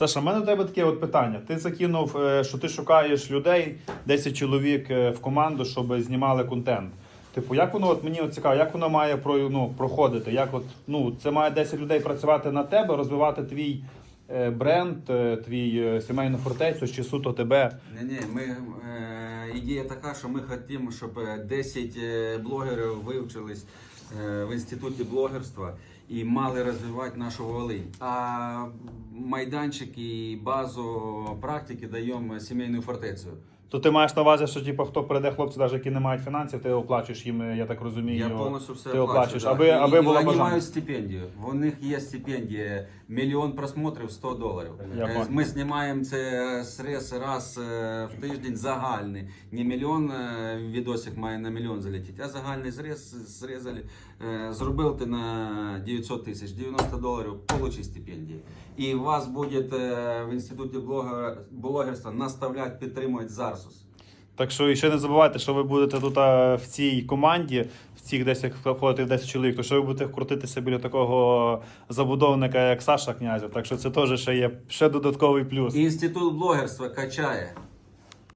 Саша, в мене до тебе таке от питання. Ти закинув, е, що ти шукаєш людей, 10 чоловік е, в команду, щоб знімали контент. Типу, як воно от мені от цікаво, як воно має про, ну, проходити? Як от, ну, це має 10 людей працювати на тебе, розвивати твій е, бренд, твій сімейну фортецю чи суто тебе. Ні, ні, ми, е, ідея така, що ми хочемо, щоб е, 10 е, блогерів вивчились в інституті блогерства і мали розвивати нашу Волинь. А майданчик і базу практики даємо сімейну фортецю. То ти маєш на увазі, що типу, хто прийде хлопці, навіть які не мають фінансів, ти оплачуєш їм, е, я так розумію. Я повністю все ти оплачу, оплачуєш, да. аби, І- аби і було вони мають стипендію. У них є стипендія мільйон просмотрів 100 доларів. Я Е. Ми знімаємо це стрес раз е, в тиждень загальний. Не мільйон е, відосик має на мільйон залетіти, а загальний зрез зрізали. Е, Зробив ти на 900 тисяч, 90 доларів, получи стипендію. І вас буде е, в інституті блога- блогерства наставляти, підтримувати Зарсус. Так що і ще не забувайте, що ви будете тут а, в цій команді, в цих 10 входити в 10 чоловік, то що ви будете крутитися біля такого забудовника, як Саша Князів. Так що це теж ще є ще додатковий плюс. Інститут блогерства качає.